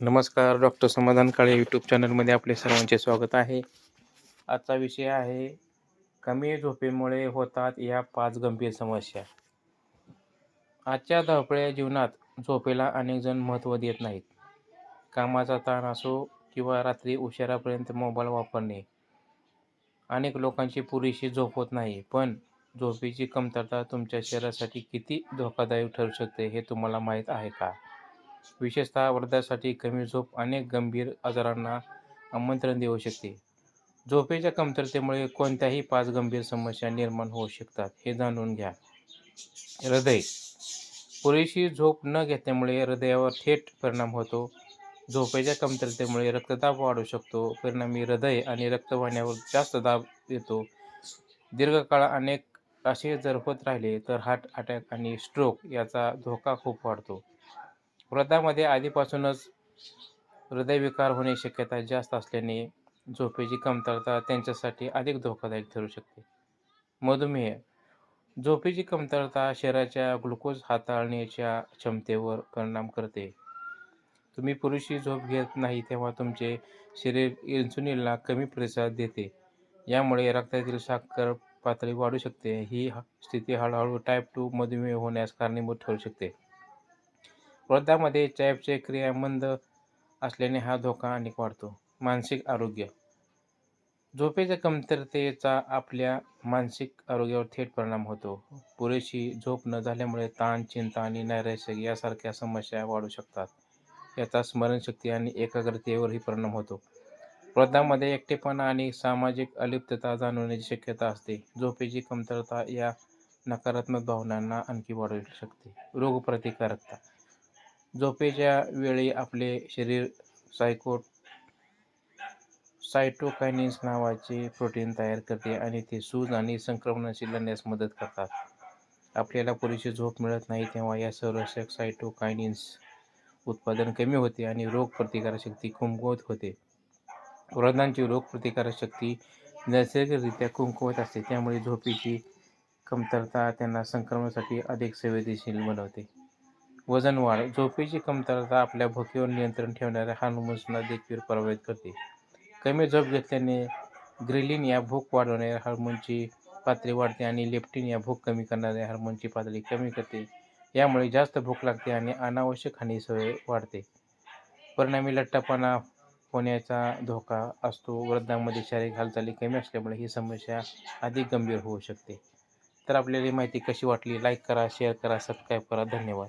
नमस्कार डॉक्टर समाधान काळे यूट्यूब चॅनलमध्ये आपले सर्वांचे स्वागत आहे. आजचा विषय आहे कमी झोपेमुळे होतात या पाच गंभीर समस्या. आजच्या धावपळ्या जीवनात झोपेला अनेक जण महत्त्व देत नाहीत. कामाचा ताण असो किंवा रात्री उशिरापर्यंत मोबाईल वापरणे अनेक लोकांची पुरेशी झोप होत नाही पण झोपेची कमतरता तुमच्या शरीरासाठी किती धोकादायक ठरू शकते हे तुम्हाला माहीत आहे का? विशेषतः वृद्धासाठी कमी झोप अनेक गंभीर आजारांना आमंत्रण देऊ शकते. झोपेच्या कमतरतेमुळे कोणत्याही पाच गंभीर समस्या निर्माण होऊ शकतात हे जाणून घ्या. हृदय. पुरेशी झोप न घेतल्यामुळे हृदयावर थेट परिणाम होतो. झोपेच्या कमतरतेमुळे रक्तदाब वाढू शकतो. परिणामी हृदय आणि रक्तवाहिन्यावर जास्त दाब येतो. दीर्घकाळ अनेक असे जर होत राहिले तर हार्ट अटॅक आणि स्ट्रोक याचा धोका खूप वाढतो. वृद्धामध्ये आधीपासूनच हृदयविकार होण्याची शक्यता जास्त असल्याने झोपेची कमतरता त्यांच्यासाठी अधिक धोकादायक ठरू शकते. मधुमेह. झोपेची कमतरता शरीराच्या ग्लुकोज हाताळण्याच्या क्षमतेवर परिणाम करते. तुम्ही पुरेशी झोप घेत नाही तेव्हा तुमचे शरीर इन्सुलिनला कमी प्रतिसाद देते. यामुळे रक्तातील साखर पातळी वाढू शकते. ही स्थिती हळूहळू टाईप टू मधुमेह होण्यास कारणीभूत ठरू शकते. वृद्धामध्ये चयापचय क्रिया मंद असल्याने हा धोका अनेक वाढतो. मानसिक आरोग्य. झोपेच्या कमतरतेचा आपल्या मानसिक आरोग्यावर थेट परिणाम होतो. पुरेशी झोप न झाल्यामुळे ताण चिंता आणि नैराश्य यासारख्या समस्या वाढू शकतात. याचा स्मरणशक्ती आणि एकाग्रतेवरही परिणाम होतो. वृद्धामध्ये एकटेपणा आणि सामाजिक अलिप्तता जाणवण्याची शक्यता असते. झोपेची कमतरता या नकारात्मक भावनांना आणखी वाढवू शकते. रोगप्रतिकारकता. झोपेच्या वेळी आपले शरीर सायको सायटोकायनिन्स नावाचे प्रोटीन तयार करते आणि ते सूज आणि संक्रमणाशी लढण्यास मदत करतात. आपल्याला पुरेशी झोप मिळत नाही तेव्हा या संरक्षक सायटोकायनिन्स उत्पादन कमी होते आणि रोगप्रतिकारशक्ती कमकुवत होते. वृद्धांची रोगप्रतिकारशक्ती नैसर्गिकरित्या कमकुवत असते त्यामुळे झोपेची कमतरता त्यांना संक्रमणासाठी अधिक संवेदनशील बनवते. वजन वाढ झोपेची कमतरता आपल्या भुकेवर नियंत्रण ठेवणाऱ्या हार्मोन्सना देखील प्रभावित करते. कमी झोप घेतल्याने ग्रिलिन या भूक वाढवणाऱ्या हार्मोनची पातळी वाढते आणि लेप्टिन या भूक कमी करणाऱ्या हार्मोनची पातळी कमी करते. यामुळे जास्त भूक लागते आणि अनावश्यक हानी सवय वाढते. परिणामी लठ्ठपणा होण्याचा धोका असतो. वृद्धांमध्ये शारीरिक हालचाली कमी असल्यामुळे ही समस्या अधिक गंभीर होऊ शकते. तर आपल्याला ही माहिती कशी वाटली? लाईक करा शेअर करा सबस्क्राईब करा. धन्यवाद.